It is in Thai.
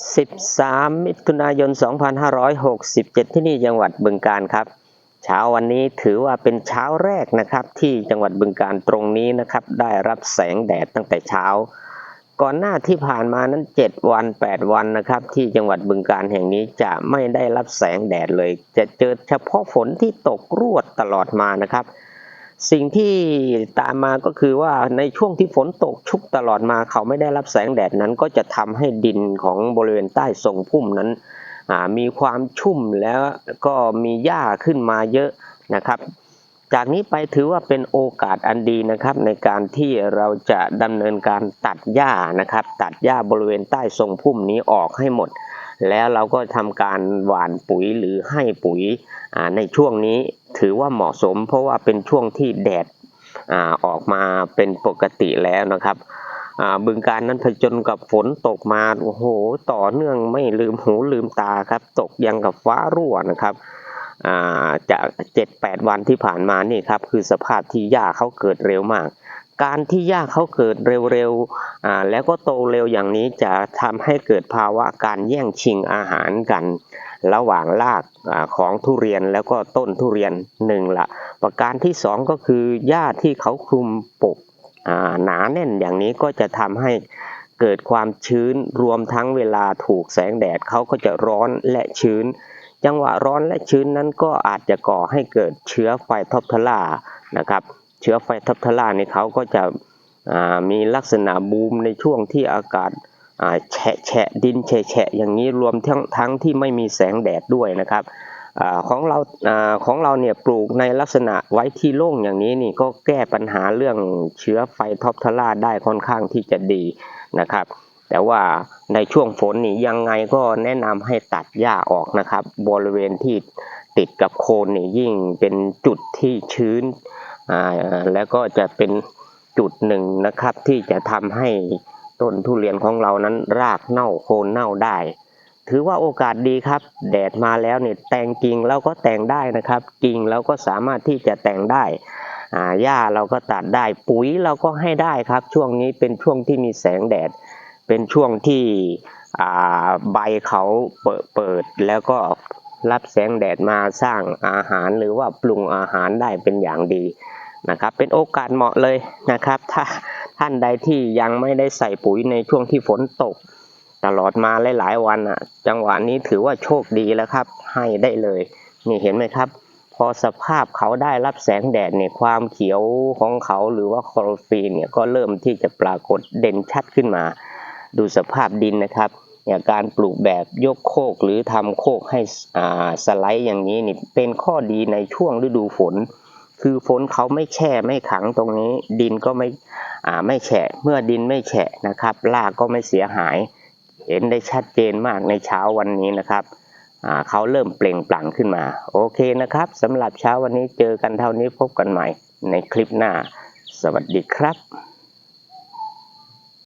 13 มิถุนายน 2567 ที่นี่จังหวัดบึงกาฬครับ เช้าวันนี้ถือว่าเป็นเช้าแรกนะครับ ที่จังหวัดบึงกาฬตรงนี้นะครับ ได้รับแสงแดดตั้งแต่เช้า ก่อนหน้าที่ผ่านมานั้น 7 วัน 8 วันนะครับ ที่จังหวัดบึงกาฬแห่งนี้จะไม่ได้รับแสงแดดเลย จะเจอเฉพาะฝนที่ตกรวดตลอดมานะครับ สิ่งที่ตามมาก็คือว่าในช่วงที่ฝนตกชุกตลอดมาเขาไม่ได้รับแสงแดดนั้น ก็จะทำให้ดินของบริเวณใต้ทรงพุ่มนั้นมีความชุ่มแล้วก็มีหญ้าขึ้นมาเยอะนะครับ จากนี้ไปถือว่าเป็นโอกาสอันดีนะครับ ในการที่เราจะดำเนินการตัดหญ้านะครับ ตัดหญ้าบริเวณใต้ทรงพุ่มนี้ออกให้หมด แล้วเราก็ทำการหว่านปุ๋ยหรือให้ปุ๋ยในช่วงนี้ ถือว่าเหมาะสม เพราะว่าเป็นช่วงที่แดดอ่าออกมาเป็นปกติแล้วนะครับบึงการนั้นผจญกับฝนตกมาโอ้โหต่อเนื่องไม่ลืมหูลืมตาครับ ตกยังกับฟ้ารั่วนะครับจากเจ็ดแปดวันที่ผ่านมานี่ครับคือสภาพที่หญ้าเขาเกิดเร็วมาก การที่หญ้าเขาเกิดเร็วๆแล้วก็โตเร็วอย่างนี้จะทำให้เกิดภาวะการแย่งชิงอาหารกัน ระหว่างรากอของทุเรียนแล้วก็ต้นทุเรียนหนึ่งละประการที่สองก็คือหญ้าที่เขาคลุมปกหนาแน่นอย่างนี้ก็จะทำให้เกิดความชื้นรวมทั้งเวลาถูกแสงแดดเขาก็จะร้อนและชื้น จังหวะร้อนและชื้นนั้นก็อาจจะก่อให้เกิดเชื้อไฟท็อปทลานะครับเชื้อไฟท็อปทลานี่เขาก็จะมีลักษณะบูมในช่วงที่อากาศ แฉะแฉะดินแฉะแฉะอย่างนี้รวมทั้งทั้งที่ไม่มีแสงแดดด้วยนะครับอของเราอของเราเนี่ยปลูกในลักษณะไว้ที่โล่งอย่างนี้นี่ก็แก้ปัญหาเรื่องเชื้อไฟท็อปทลาได้ค่อนข้างที่จะดีนะครับ แต่ว่าในช่วงฝนนี่ยังไงก็แนะนำให้ตัดหญ้าออกนะครับ บริเวณที่ติดกับโคนนี่ยิ่งเป็นจุดที่ชื้นอ่าแล้วก็จะเป็นจุดหนึ่งนะครับที่จะทำให้ ต้นทุเรียนของเรานั้นรากเน่าโคนเน่าได้ ถือว่าโอกาสดีครับ แดดมาแล้วเนี่ยแต่งกิ่งเราก็แต่งได้นะครับ กิ่งเราก็สามารถที่จะแต่งได้หญ้าเราก็ตัดได้ปุ๋ยเราก็ให้ได้ครับ ช่วงนี้เป็นช่วงที่มีแสงแดด เป็นช่วงที่ใบเขาเปเปิดแล้วก็รับแสงแดดมาสร้างอาหารหรือว่าปรุงอาหารได้เป็นอย่างดีนะครับ เป็นโอกาสเหมาะเลยนะครับ ถ้า ท่านใดที่ยังไม่ได้ใส่ปุ๋ยในช่วงที่ฝนตก ตลอดมาหลายๆวันอะ จังหวะนี้ถือว่าโชคดีแล้วครับ ให้ได้เลย นี่เห็นไหมครับ พอสภาพเขาได้รับแสงแดดเนี่ยความเขียวของเขาหรือว่าคลอโรฟีลเนี่ยก็เริ่มที่จะปรากฏเด่นชัดขึ้นมา ดูสภาพดินนะครับเนี่ยการปลูกแบบยกโคกหรือทำโคกให้อ่าสไลด์อย่างนี้นี่เป็นข้อดีในช่วงฤดูฝน คือฝนเขาไม่แช่ไม่ขังตรงนี้ ดินก็ไม่อ่าไม่แฉะเมื่อดินไม่แฉะนะครับรากก็ไม่เสียหาย เห็นได้ชัดเจนมากในเช้าวันนี้นะครับอ่าเขาเริ่มเปล่งปลั่งขึ้นมา โอเคนะครับสำหรับเช้าวันนี้เจอกันเท่านี้พบกันใหม่ในคลิปหน้า สวัสดีครับ